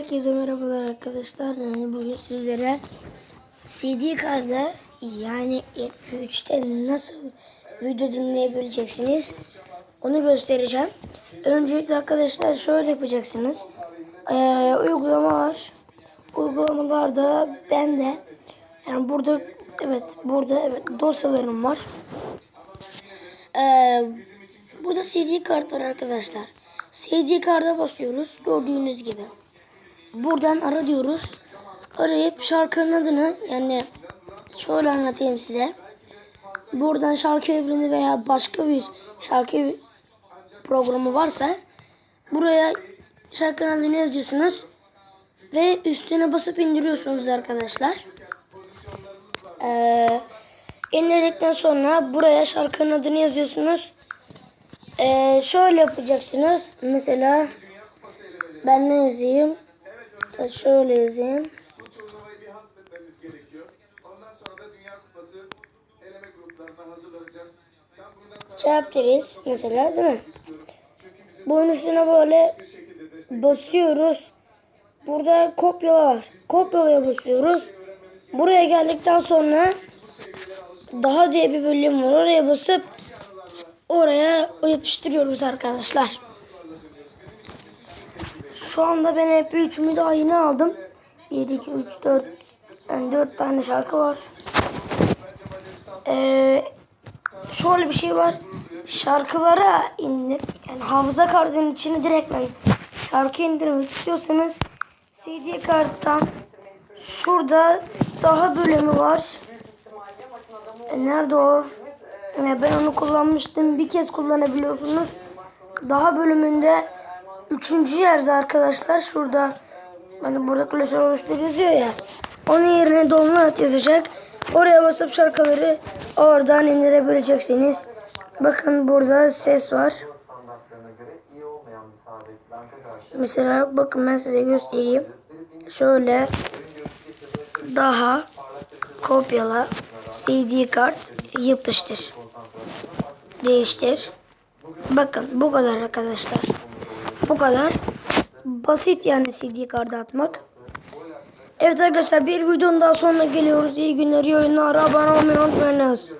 Herkese merhabalar arkadaşlar. Yani bugün sizlere CD kartda yani 3'te nasıl video dinleyebileceksiniz onu göstereceğim. Öncelikle arkadaşlar şöyle yapacaksınız. Ee, uygulama var. Uygulamalarda bende yani burada evet burada evet dosyalarım var. Ee, burada CD kart var arkadaşlar. CD karta basıyoruz gördüğünüz gibi. Buradan ara diyoruz. Arayıp şarkının adını yani şöyle anlatayım size. Buradan şarkı evreni veya başka bir şarkı programı varsa buraya şarkının adını yazıyorsunuz ve üstüne basıp indiriyorsunuz arkadaşlar. Ee, indirdikten sonra buraya şarkının adını yazıyorsunuz. Ee, şöyle yapacaksınız. Mesela ben ne yazayım? Evet, Şöyle yazayım. buradan Chapters mesela değil mi? Bunun üstüne böyle basıyoruz. Burada kopyala var. Kopyalaya basıyoruz. Buraya geldikten sonra daha diye bir bölüm var. Oraya basıp oraya yapıştırıyoruz arkadaşlar. Şu anda ben hep üçümü de yeni aldım. 1, 2, 3, 4 yani 4 tane şarkı var. Ee, şöyle bir şey var. Şarkılara indir yani hafıza kartının içine direkt ben şarkı indirmek istiyorsanız CD karttan şurada daha bölümü var. E, nerede o? E, ben onu kullanmıştım. Bir kez kullanabiliyorsunuz. Daha bölümünde üçüncü yerde arkadaşlar şurada hani burada klasör oluştur yazıyor ya. Onun yerine download yazacak. Oraya basıp şarkıları oradan indirebileceksiniz. Bakın burada ses var. Mesela bakın ben size göstereyim. Şöyle daha kopyala CD kart yapıştır. Değiştir. Bakın bu kadar arkadaşlar. Bu kadar. Basit yani CD kartı atmak. Evet arkadaşlar bir videonun daha sonuna geliyoruz. İyi günler, iyi oyunlar. Abone olmayı unutmayınız.